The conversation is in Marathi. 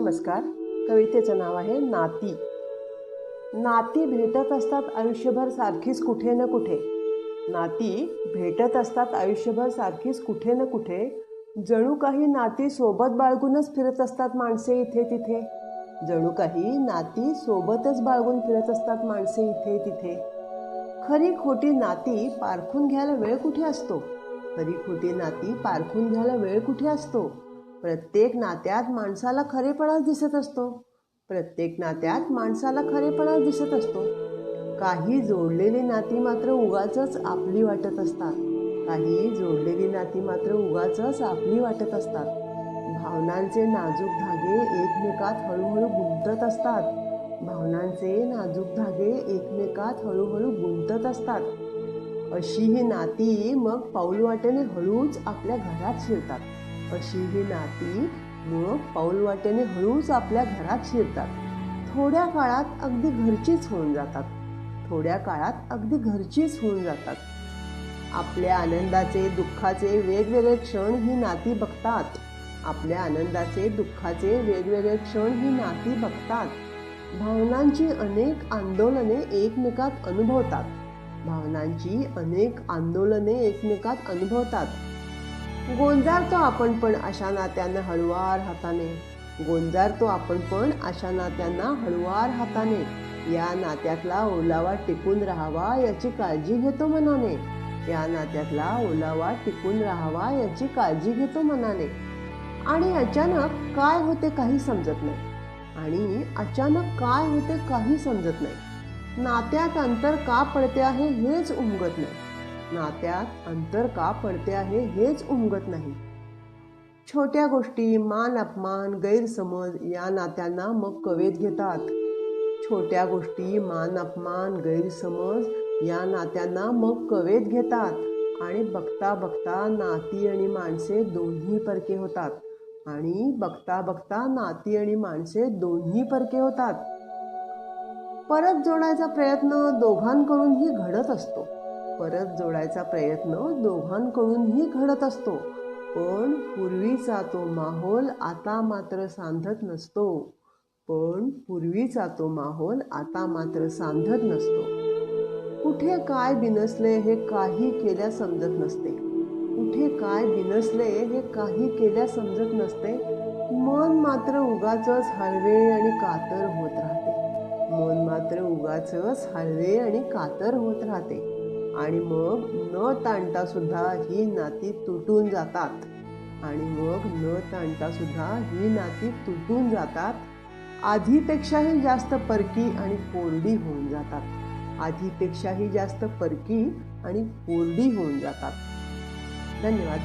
नमस्कार. कवितेचं नाव आहे नाती. नाती भेटत असतात आयुष्यभर सारखीच कुठे न कुठे. नाती भेटत असतात आयुष्यभर सारखीच कुठे न कुठे. जणू काही नाती सोबत बाळगूनच फिरत असतात माणसे इथे तिथे. जणू काही नाती सोबतच बाळगून फिरत असतात माणसे इथे तिथे. खरी खोटी नाती पारखून घ्यायला वेळ कुठे असतो? खरी खोटी नाती पारखून घ्यायला वेळ कुठे असतो? प्रत्येक नात्यात माणसाला खरेपणाच दिसत असतो. प्रत्येक नात्यात माणसाला खरेपणाच दिसत असतो. काही जोडलेली नाती मात्र उगाच आपली वाटत असतात. काही जोडलेली नाती मात्र उगाच आपली वाटत असतात. भावनांचे नाजूक धागे एकमेकात हळूहळू गुंतत असतात. भावनांचे नाजूक धागे एकमेकात हळूहळू गुंतत असतात. अशी ही नाती मग पाऊल वाटेने हळूच आपल्या घरात शिरतात. अशी ही नाती मुळं पाऊलवाट्याने हळूच आपल्या घरात शिरतात. थोड्या काळात अगदी घरचीच होऊन जातात. थोड्या काळात अगदी घरचीच होऊन जातात. आपल्या आनंदाचे दुःखाचे वेगवेगळे क्षण ही नाती बघतात. आपल्या आनंदाचे दुःखाचे वेगवेगळे क्षण ही नाती बघतात. भावनांची अनेक आंदोलने एकमेकात अनुभवतात. भावनांची अनेक आंदोलने एकमेकात अनुभवतात. गोंजारतो आपण पण अशा नात्यांना हळुवार हाताने. गोंजारतो आपण पण अशा नात्यांना हळुवार हाताने. या नात्यातला ओलावा टिकून राहावा याची काळजी घेतो मनाने. या नात्यातला ओलावा टिकून राहावा याची काळजी घेतो मनाने. आणि अचानक काय होते काही समजत नाही. आणि अचानक काय होते काही समजत नाही. नात्यात अंतर का पडते आहे हेच उमगत नाही. नात्यात अंतर का पडते आहे हेच उमगत नाही. छोट्या गोष्टी मान अपमान गैरसमज या नात्यांना मग कवेत घेतात. छोट्या गोष्टी मान अपमान गैरसमज या नात्यांना मग कवेत घेतात आणि बघता बघता नाती आणि माणसे दोन्ही परके होतात. आणि बघता बघता नाती आणि माणसे दोन्ही परके होतात. परत जोडायचा प्रयत्न दोघांकडूनही घडत असतो. परत जोडायचा प्रयत्न दोघांकडूनही घडत असतो. पण पूर्वीचा तो माहोल आता मात्र सांधत नसतो. पण पूर्वीचा तो माहोल आता मात्र सांधत नसतो. कुठे काय बिनसले हे काही केल्या समजत नसते. कुठे काय बिनसले हे काही केल्या समजत नसते. मन मात्र उगाच हळवे आणि कातर होत राहते. मन मात्र उगाच हळवे आणि कातर होत राहते. आणि मग न ताणता सुद्धा ही नाती तुटून जातात. आणि मग न ताणता सुद्धा ही नाती तुटून जातात. आधीपेक्षाही जास्त परकी आणि कोरडी होऊन जातात. आधीपेक्षाही जास्त परकी आणि कोरडी होऊन जातात. धन्यवाद.